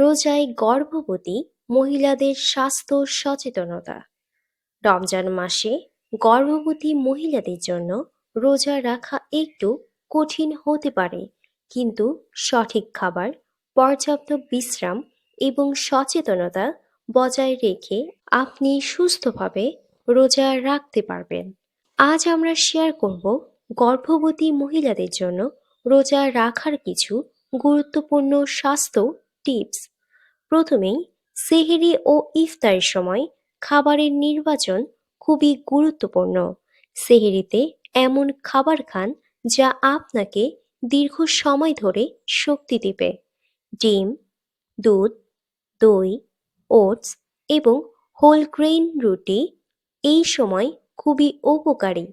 রোজায় গর্ভবতী মহিলাদের স্বাস্থ্য সচেতনতা। রমজান মাসে গর্ভবতী মহিলাদের জন্য রোজা রাখা একটু কঠিন হতে পারে, কিন্তু সঠিক খাবার, পর্যাপ্ত বিশ্রাম এবং সচেতনতা বজায় রেখে আপনি সুস্থভাবে রোজা রাখতে পারবেন। আজ আমরা শেয়ার করব গর্ভবতী মহিলাদের জন্য রোজা রাখার কিছু গুরুত্বপূর্ণ স্বাস্থ্য টিপস প্রথমেই, সেহেরি ও ইফতারের সময় খাবারের নির্বাচন খুবই গুরুত্বপূর্ণ। সেহেরিতে এমন খাবার খান যা আপনাকে দীর্ঘ সময় ধরে শক্তি দেবে। ডিম, দুধ, দই, ওটস এবং হোল গ্রেইন রুটি এই সময় খুবই উপকারী।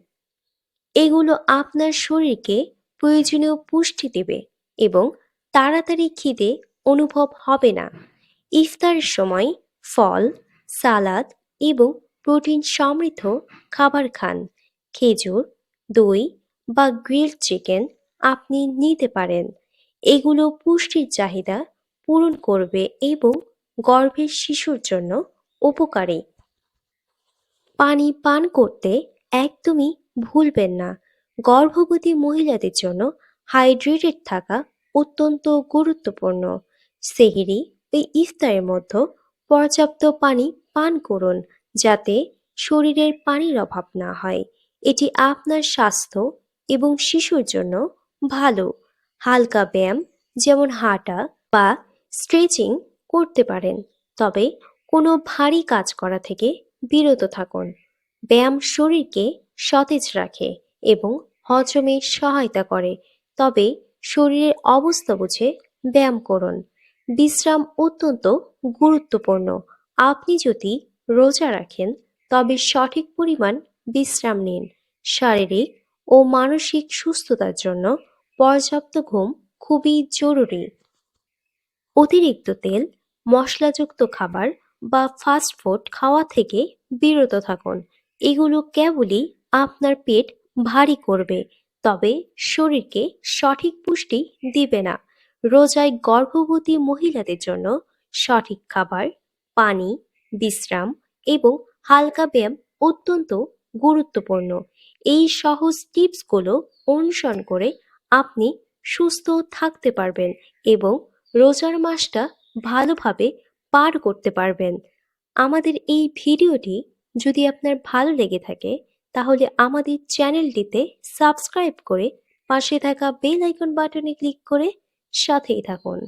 এগুলো আপনার শরীরকে প্রয়োজনীয় পুষ্টি দেবে এবং তাড়াতাড়ি খিদে অনুভব হবে না। ইফতারের সময় ফল, সালাদ এবং প্রোটিন সমৃদ্ধ খাবার খান। খেজুর, দই বা গ্রিল চিকেন আপনি নিতে পারেন। এগুলো পুষ্টির চাহিদা পূরণ করবে এবং গর্ভের শিশুর জন্য উপকারী। পানি পান করতে একদমই ভুলবেন না। গর্ভবতী মহিলাদের জন্য হাইড্রেটেড থাকা অত্যন্ত গুরুত্বপূর্ণ। সেহিরি ও ইফতারের মধ্যে পর্যাপ্ত পানি পান করুন যাতে শরীরের পানির অভাব না হয়। এটি আপনার স্বাস্থ্য এবং শিশুর জন্য ভালো। হালকা ব্যায়াম যেমন হাঁটা বা স্ট্রেচিং করতে পারেন, তবে কোনো ভারী কাজ করা থেকে বিরত থাকুন। ব্যায়াম শরীরকে সতেজ রাখে এবং হজমে সহায়তা করে, তবে শরীরের অবস্থা বুঝে ব্যায়াম করুন। বিশ্রাম অত্যন্ত গুরুত্বপূর্ণ। আপনি যদি রোজা রাখেন, তবে সঠিক পরিমাণ বিশ্রাম নিন। শারীরিক ও মানসিক সুস্থতার জন্য পর্যাপ্ত ঘুম খুবই জরুরি। অতিরিক্ত তেল, মশলাযুক্ত খাবার বা ফাস্ট ফুড খাওয়া থেকে বিরত থাকুন। এগুলো কেবলই আপনার পেট ভারী করবে, তবে শরীরকে সঠিক পুষ্টি দিবে না। রোজায় গর্ভবতী মহিলাদের জন্য সঠিক খাবার, পানি, বিশ্রাম এবং হালকা ব্যায়াম অত্যন্ত গুরুত্বপূর্ণ। এই সহজ টিপসগুলো অনুসরণ করে আপনি সুস্থ থাকতে পারবেন এবং রোজার মাসটা ভালোভাবে পার করতে পারবেন। আমাদের এই ভিডিওটি যদি আপনার ভালো লেগে থাকে, তাহলে আমাদের চ্যানেলটিতে সাবস্ক্রাইব করে পাশে থাকা বেল আইকন বাটনে ক্লিক করে সাথেই থাকুন।